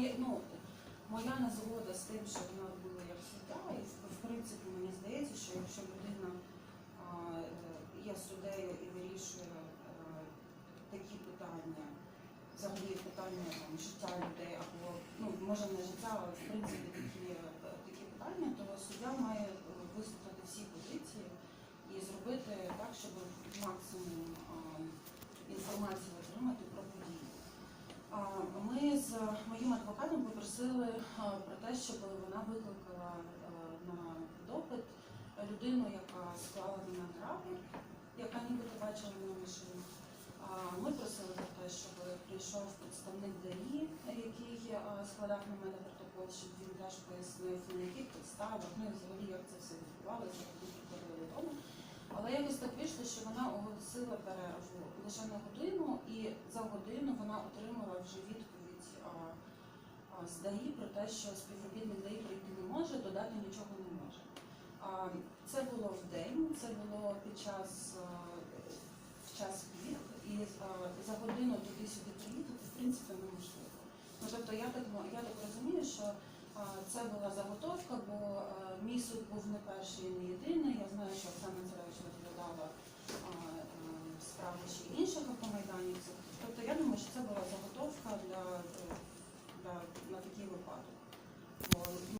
моя, ну, моя незгода з тим, що вона була як суда, і в принципі мені здається, що якщо людина е, є суддею і вирішує е, такі питання, взагалі питання там, життя людей, або ну, може не життя, але в принципі такі, е, такі питання, то суддя має вислухати всі позиції і зробити так, щоб максимум інформації. Ми з моїм адвокатом попросили про те, щоб вона викликала на допит людину, яка склала на граби, яка нібито бачила на машину. Ми просили про те, щоб прийшов представник ДАІ, який складав на мене протокол, щоб він теж пояснив, на яких підставах, ну і взагалі як це все відбувалося, як приходили додому. Але якось так вийшло, що вона оголосила перерву лише на годину, і за годину вона отримала вже відповідь з ДАІ про те, що співробітник ДАІ прийти не може, додати нічого не може. Це було в день, це було під час в час пік, і за годину туди-сюди приїхати, в принципі, неможливо. Ну, тобто я так, я так розумію, що це була заготовка, бо мій суд був не перший і не єдиний. для, для, на такий випадок. Ну,